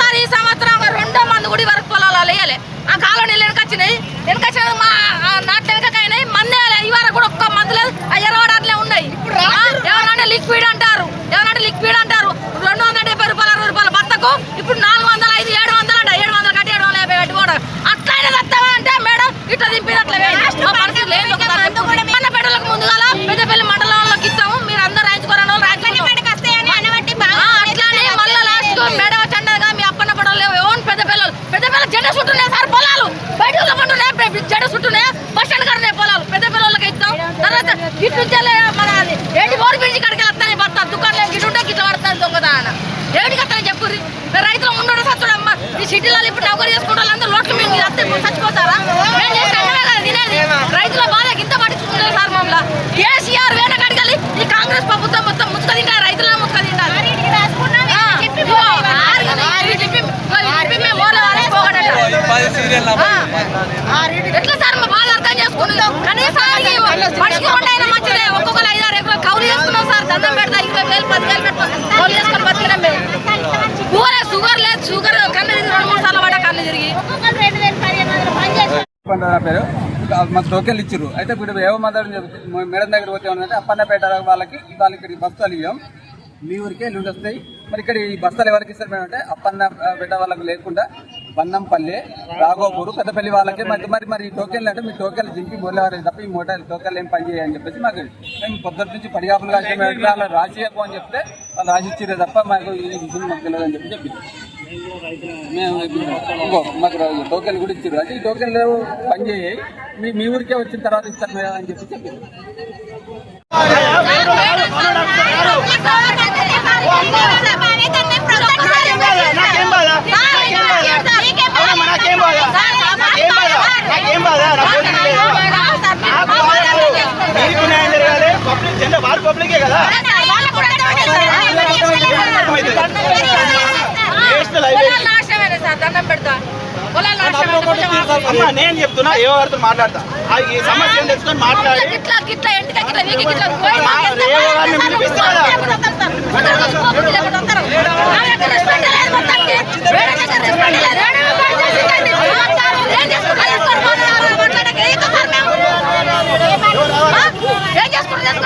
Sir ఈ సంవత్సరం రెండో మంది గుడి వరకు పొలాలు వేయలే. ఆ కాలం వెనకొచ్చినాయి వెనకొచ్చిన మా నాట్లు వెనకైనాయి మందే ఈ వరకు కూడా ఒక్క మంది లేదు. ఆ ఎరవాడు అట్లే ఉన్నాయి. ఎవరంటే లిక్విడ్ అంటారు. ఎవరంటే లిక్విడ్ అంటారు. రెండు వందల డెబ్బై రూపాయలు అరవై రూపాయల బత్తకు. ఇప్పుడు నాలుగు వందల ఐదు ఏడు వందలు అంట. ఏడు వందలు కట్టి ఏడు వందల యాభై కట్టి ఇటు మన ఏంటి ఓడి బ్రిడ్జి కడికి వస్తాయి బస్తా దుకాణం గిట్ల ఉంటే గిట్ల పడతాను దొంగదాన? ఏమిటి కట్టని చెప్పుర్రి? రైతులు ఉండడం సచ్చుడమ్మా. ఈ సిటీలో ఇప్పుడు నౌకరీ చేసుకుంటే వాళ్ళందరూ లోట్లు మేము మీరు వస్తే చచ్చిపోతారా మేము తినేది. రైతుల బాధ ఇంత పట్టించుకుంటారు సార్ మమ్మల్ని. కేసీఆర్ వేన కడగలి ఈ కాంగ్రెస్ ప్రభుత్వం మొత్తం ముసుక తింటారు రైతులను ముసుక తింటారు ఆ, ఇదిగో, ఆరు- ఆరు చెప్పి- ఇదిగో చెప్పి మేము ఊర్లో వాళ్ళకి పోగొట్టాలి. ఆ. ఎట్లా సార్ మా బాధ అర్థం చేసుకున్నాం కనీసం ఈ మనిషికి రెండైనా మంచిదే ఒక్కొక్కరు ఐదారు ఎకరాలు కౌలు చేసుకున్నాం సార్ దండం పెడతా ఇరవై వేలు పది వేలు పెట్టుకుని కౌలు చేసుకొని బతికినాం మేము. కూర షుగర్ లేదు షుగర్ కన్ను తిరిగి రెండు మూడు సార్లు పడ్డా కన్ను తిరిగి. పండు పేరు. మాకు టోకెన్లు ఇచ్చారు అయితే ఇప్పుడు ఏమో మాట్లాడని చెప్తే మేడం దగ్గర పోతే ఏమంటే అప్పన్నపేట వాళ్ళకి వాళ్ళకి ఇక్కడ ఈ ఇవ్వం మీ ఊరికే ఎల్లుండి వస్తాయి. మరి ఇక్కడ ఈ బస్తాలు ఎవరికి ఇస్తారు మేడం అంటే అప్పన్న బిడ్డ వాళ్ళకు లేకుండా బన్నంపల్లి రాఘోపూరు పెద్దపల్లి వాళ్ళకి. మరి మరి మరి ఈ టోకెన్లు అంటే మీ టోకెన్లు జింపి మొదలవారు తప్ప ఈ మోటార్ టోకెన్లు ఏం పని చేయని చెప్పేసి మాకు మేము పొద్దున్న నుంచి పడిగాపులు కాసే మేడం. అలా రాసి అని చెప్తే వాళ్ళు రాసి తప్ప మాకు ఈ విషయం మాకు తెలియదు అని చెప్పి మేము ఇంకో మాకు టోకెన్లు కూడా ఇచ్చారు. అంటే ఈ టోకెన్లు పని చేయి మీ మీ ఊరికే వచ్చిన తర్వాత ఇస్తారు అని చెప్పి చెప్పారు. అమ్మ నేను చెప్తున్నా ఏ ఎవరితో మాట్లాడతా ఈ సమస్యను తెచ్చుకొని మాట్లాడి ఏం చేసుకుంటారు